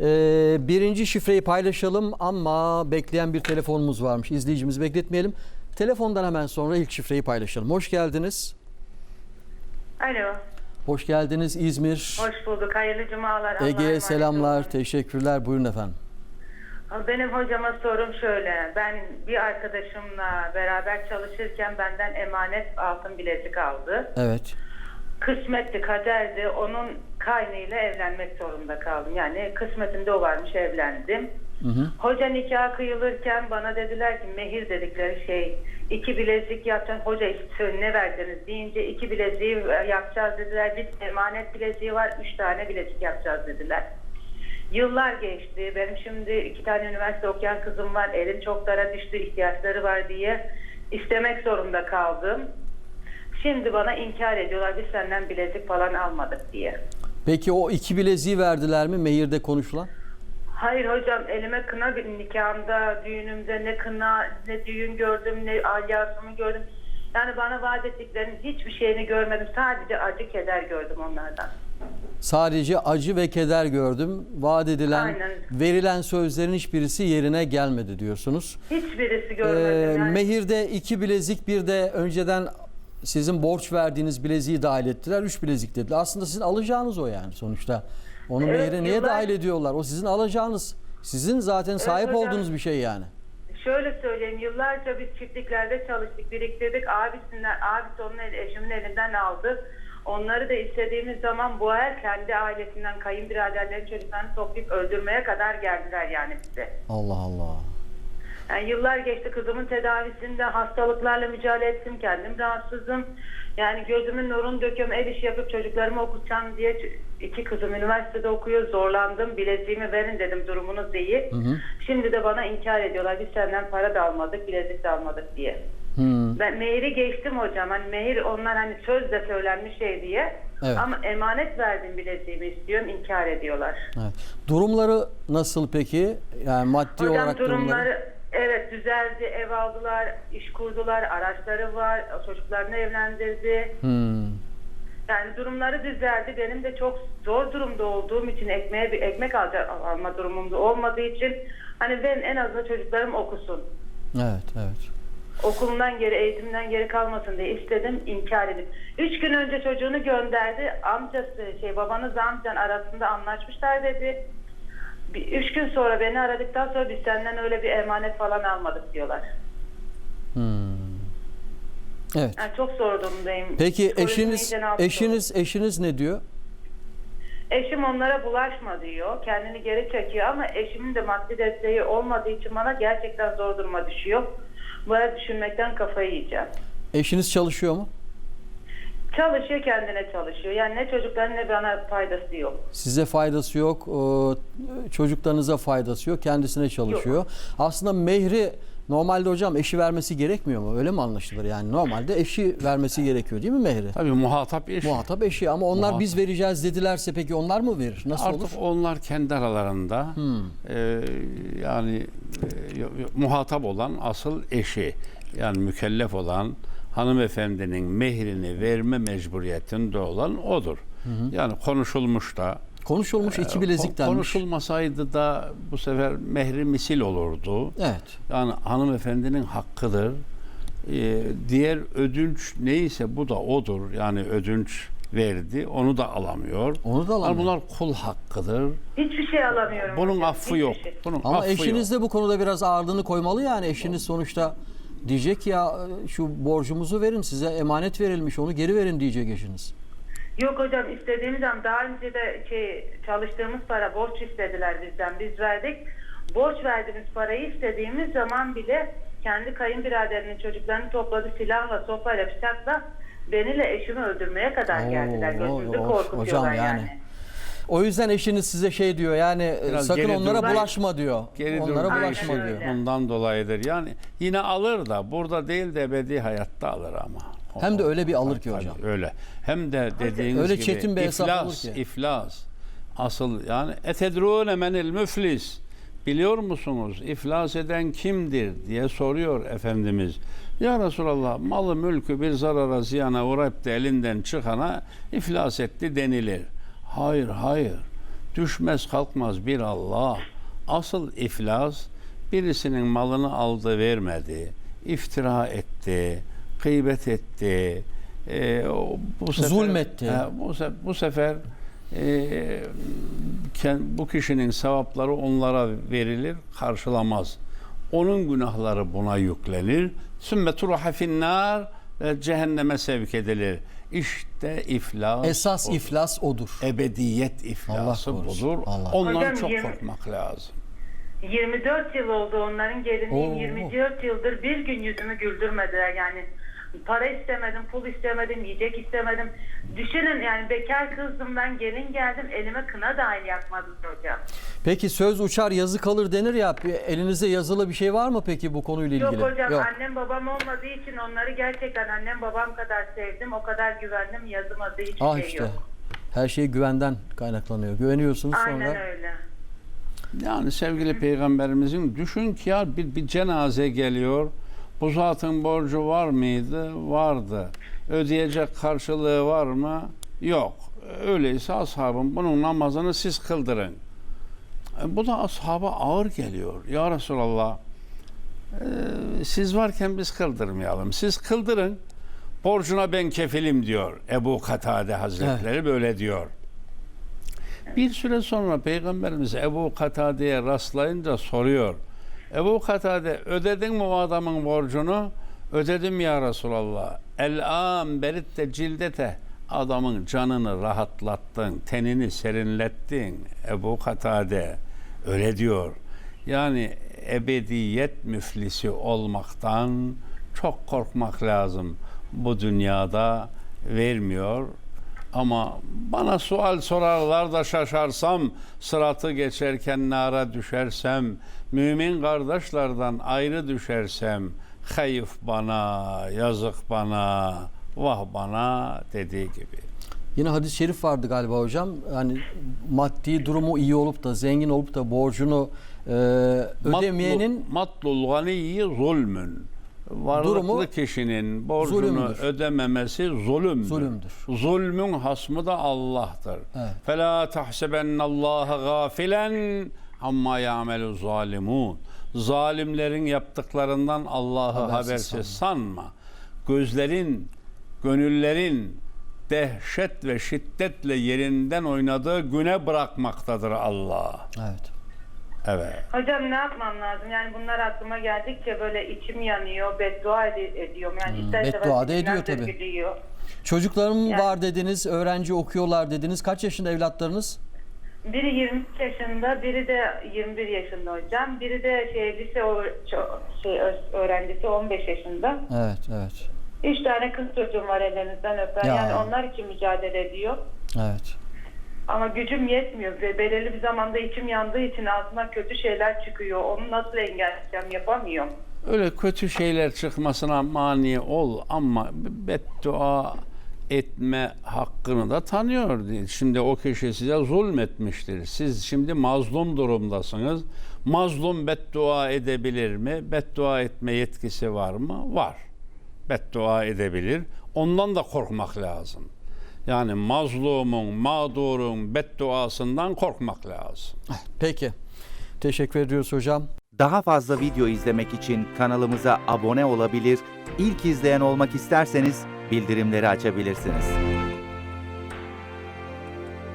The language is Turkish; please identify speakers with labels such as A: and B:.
A: Ee, birinci şifreyi paylaşalım ama bekleyen bir telefonumuz varmış. İzleyicimizi bekletmeyelim. Telefondan hemen sonra ilk şifreyi paylaşalım. Hoş geldiniz.
B: Alo,
A: Hoş geldiniz İzmir.
B: hoş bulduk. Hayırlı cumalar.
A: Ege'ye selamlar, teşekkürler. Buyurun efendim.
B: Benim hocama sorum şöyle. Ben bir arkadaşımla beraber çalışırken benden emanet altın bilezik aldı.
A: Evet.
B: Kısmetti, kaderdi. Onun kaynıyla evlenmek zorunda kaldım. Yani kısmetimde o varmış, evlendim.
A: Hı hı.
B: Hoca nikah kıyılırken bana dediler ki mehir dedikleri şey iki bilezik yapacaksın. Hoca işte ne verdiniz deyince iki bileziği yapacağız dediler. Bir emanet bileziği var üç tane bilezik yapacağız dediler. Yıllar geçti. Benim şimdi iki tane üniversite okuyan kızım var. Elim çok dara düştü ihtiyaçları var diye istemek zorunda kaldım. Şimdi bana inkar ediyorlar biz senden bilezik falan almadık diye.
A: Peki o iki bileziği verdiler mi mehirde konuşulan?
B: Hayır hocam elime kına bir nikahımda, düğünümde ne kına, ne düğün gördüm, ne alyasımı gördüm. Yani bana vaat ettiklerinin hiçbir şeyini görmedim. Sadece acı keder gördüm onlardan.
A: Sadece acı ve keder gördüm. Vaat edilen,
B: Aynen.
A: verilen sözlerin hiçbirisi yerine gelmedi diyorsunuz.
B: Hiçbirisi
A: Ee,
B: görmedim. yani.
A: Mehirde iki bilezik bir de önceden sizin borç verdiğiniz bileziği dahil ettiler. Üç bilezik dediler. Aslında sizin alacağınız o yani sonuçta. Onu
B: Evet,
A: mehire niye
B: yıllar-
A: dahil ediyorlar? O sizin alacağınız. Sizin zaten sahip
B: hocam.
A: olduğunuz bir şey yani.
B: Şöyle söyleyeyim yıllarca biz çiftliklerde çalıştık, biriktirdik. Abisinden, abisi onun el, eşimin elinden aldı. Onları da istediğimiz zaman bu el kendi ailesinden kayınbiraderlerin çocuklarını toplayıp öldürmeye kadar geldiler yani bize.
A: Allah Allah.
B: Yani yıllar geçti kızımın tedavisinde hastalıklarla mücadele ettim. Kendim rahatsızım. Yani gözümün nurunu döküyorum. Ev işi yapıp çocuklarımı okutacağım diye iki kızım üniversitede okuyor. Zorlandım. Bileziğimi verin dedim durumunuz iyi. Şimdi de bana inkar ediyorlar. Biz senden para da almadık, bilezik de almadık diye.
A: Hmm.
B: Ben mehiri geçtim hocam. Hani mehir onlar hani sözle söylenmiş şey diye.
A: Evet.
B: Ama emanet verdim bileziğimi istiyorum. inkar ediyorlar.
A: Evet. Durumları nasıl peki? Yani maddi
B: Hocam
A: olarak durumları.
B: durumları evet düzeldi, ev aldılar, iş kurdular, araçları var, çocuklarını evlendirdi.
A: Hmm.
B: Yani durumları düzeldi. Benim de çok zor durumda olduğum için ekmeğe bir ekmek alca- alma durumumda olmadığı için hani ben en azından çocuklarım okusun.
A: Evet, evet.
B: Okulundan geri, eğitimden geri kalmasın diye istedim, inkar edip. Üç gün önce çocuğunu gönderdi. Amcası, şey babanız amcan arasında anlaşmışlar dedi. Bir, üç gün sonra beni aradıktan sonra biz senden öyle bir emanet falan almadık diyorlar.
A: Hmm. Evet.
B: Yani çok zor durumdayım.
A: Peki eşiniz eşiniz eşiniz ne diyor?
B: Eşim onlara bulaşma diyor. Kendini geri çekiyor ama eşimin de maddi desteği olmadığı için bana gerçekten zor duruma düşüyor. Böyle düşünmekten kafayı yiyeceğim.
A: Eşiniz çalışıyor mu?
B: Çalışıyor kendine çalışıyor. Yani ne çocukların ne bana faydası yok.
A: Size faydası yok, e, çocuklarınıza faydası yok, kendisine çalışıyor. Aslında mehri normalde hocam eşi vermesi gerekmiyor mu? Öyle mi anlaşılır? Yani normalde eşi vermesi gerekiyor değil mi mehri?
C: Tabii muhatap eş.
A: Muhatap eşi ama onlar
C: Muhatap.
A: biz vereceğiz dedilerse peki onlar mı verir? Nasıl
C: Artık
A: olur?
C: onlar kendi aralarında e, yani e, muhatap olan asıl eşi yani mükellef olan hanımefendinin mehrini verme mecburiyetinde olan odur. Yani konuşulmuş da
A: Konuşulmuş iki
C: e,
A: bilezik denmiş.
C: konuşulmasaydı da bu sefer mehri misil olurdu.
A: Evet.
C: Yani hanımefendinin hakkıdır. Ee, diğer ödünç neyse bu da odur. Yani ödünç verdi onu da alamıyor.
A: Onu da alamıyor.
C: Yani bunlar kul hakkıdır.
B: Hiçbir şey alamıyorum.
C: Bunun
B: hocam,
C: affı
B: hiçbir
C: yok.
B: şey.
C: Bunun
A: Ama
C: affı
A: eşiniz
C: yok.
A: de bu konuda biraz ağırlığını koymalı yani. Eşiniz sonuçta diyecek ya şu borcumuzu verin size emanet verilmiş onu geri verin diyecek eşiniz.
B: Yok hocam istediğimiz zaman daha önce de şey çalıştığımız para borç istediler bizden. Biz verdik. Borç verdiğimiz parayı istediğimiz zaman bile kendi kayınbiraderinin çocuklarını topladı silahla, sopayla, bıçakla beniyle eşimi öldürmeye kadar
A: Oo,
B: geldiler. Gözümüzü korkutuyorlar
A: hocam
B: yani.
A: yani. O yüzden eşiniz size şey diyor yani e,
C: Biraz
A: sakın
C: geri
A: onlara
C: dur.
A: bulaşma diyor.
C: Geri
A: onlara
C: durduğu
A: bulaşma
B: Aynen
A: diyor.
C: Ondan dolayıdır. Yani yine alır da burada değil de ebedi hayatta alır ama.
A: Hem de öyle bir alır ki
C: Tabii,
A: hocam.
C: Öyle. Hem de dediğiniz
A: Öyle
C: gibi
A: çetin bir hesap
C: iflas,
A: olur ki.
C: iflas. Asıl yani etedrûne menil müflis. Biliyor musunuz iflas eden kimdir diye soruyor Efendimiz. Ya Resulallah malı mülkü bir zarara ziyana uğrayıp da elinden çıkana iflas etti denilir. Hayır hayır. Düşmez kalkmaz bir Allah. Asıl iflas birisinin malını aldı vermedi. iftira etti. Gıybet etti. e, bu sefer,
A: Zulmetti.
C: e, bu, se- bu sefer e, bu kişinin sevapları onlara verilir, karşılamaz. Onun günahları buna yüklenir. Sümme turuha finnar ve cehenneme sevk edilir. İşte iflas.
A: Esas
C: odur.
A: iflas odur.
C: Ebediyet iflası
A: Allah korusun,
C: budur.
A: Allah.
C: Ondan
B: Hocam,
C: çok
B: yirmi-
C: korkmak lazım.
B: 24 yıl oldu onların gelinliğim.
A: Oo.
B: 24 yıldır bir gün yüzümü güldürmediler yani. Para istemedim, pul istemedim, yiyecek istemedim. Düşünün yani bekar kızdım ben gelin geldim elime kına dahil yakmadım hocam.
A: Peki söz uçar yazı kalır denir ya. Elinizde yazılı bir şey var mı peki bu konuyla
B: Yok
A: ilgili?
B: hocam annem babam olmadığı için onları gerçekten annem babam kadar sevdim. O kadar güvendim yazmadığı hiçbir
A: Ah
B: şey
A: işte.
B: yok.
A: Her şey güvenden kaynaklanıyor. Güveniyorsunuz
B: Aynen
A: sonra.
B: öyle.
C: Yani sevgili peygamberimizin düşün ki ya bir, bir cenaze geliyor. Bu zatın borcu var mıydı? Vardı. Ödeyecek karşılığı var mı? Yok. Öyleyse ashabım bunun namazını siz kıldırın. E, Bu da ashaba ağır geliyor. Ya Resulallah e, siz varken biz kıldırmayalım. Siz kıldırın. Borcuna ben kefilim diyor. Ebu Katade Hazretleri böyle diyor. Bir süre sonra Peygamberimiz Ebu Katade'ye rastlayınca soruyor. Ebu Katade ödedin mi o adamın borcunu? Ödedim ya Resulallah. El-am beritte cildete. Adamın canını rahatlattın, tenini serinlettin Ebu Katade. Öyle diyor. Yani ebediyet müflisi olmaktan çok korkmak lazım. Bu dünyada vermiyor. Ama bana sual sorarlar da şaşarsam, sıratı geçerken nara düşersem, mümin kardeşlerden ayrı düşersem, hayıf bana, yazık bana, vah bana dediği gibi.
A: Yine hadis-i şerif vardı galiba hocam. Hani maddi durumu iyi olup da zengin olup da borcunu e, ödemeyenin
C: Matlu- matlul ganiyyi zulmün varlıklı
A: durumu,
C: kişinin borcunu
A: zulümdür.
C: ödememesi zulümdür.
A: zulümdür.
C: Zulmün hasmı da Allah'tır. Fela tahsebennallaha gafilen amma ya'melu zalimun. Zalimlerin yaptıklarından Allah'ı
A: habersiz,
C: habersiz
A: sanma.
C: Gözlerin, gönüllerin dehşet ve şiddetle yerinden oynadığı güne bırakmaktadır Allah.
A: Evet.
C: Evet.
B: Hocam ne yapmam lazım? Yani bunlar aklıma geldikçe böyle içim yanıyor, beddua ed- ediyorum. Yani ister
A: Hmm, beddua da ediyor tabii.
B: dökülüyor.
A: Çocuklarım
B: Yani-
A: var dediniz, öğrenci okuyorlar dediniz. Kaç yaşında evlatlarınız?
B: Biri 23 yaşında, biri de 21 yaşında hocam. Biri de şey, lise öğ- ço- şey, ö- öğrencisi 15 yaşında.
A: Evet, evet.
B: Üç tane kız çocuğum var ellerinizden öpen.
A: Ya.
B: Yani onlar için mücadele ediyor.
A: Evet.
B: Ama gücüm yetmiyor ve belirli bir zamanda içim yandığı için ağzıma kötü şeyler çıkıyor. Onu nasıl engelleyeceğim yapamıyorum.
C: Öyle kötü şeyler çıkmasına mani ol ama beddua etme hakkını da tanıyor. Şimdi o kişi size zulmetmiştir. Siz şimdi mazlum durumdasınız. Mazlum beddua edebilir mi? Beddua etme yetkisi var mı? Var. Beddua edebilir. Ondan da korkmak lazım. Yani mazlumun, mağdurun bedduasından korkmak lazım.
A: Peki. Teşekkür ediyoruz hocam.
D: Daha fazla video izlemek için kanalımıza abone olabilir, ilk izleyen olmak isterseniz bildirimleri açabilirsiniz.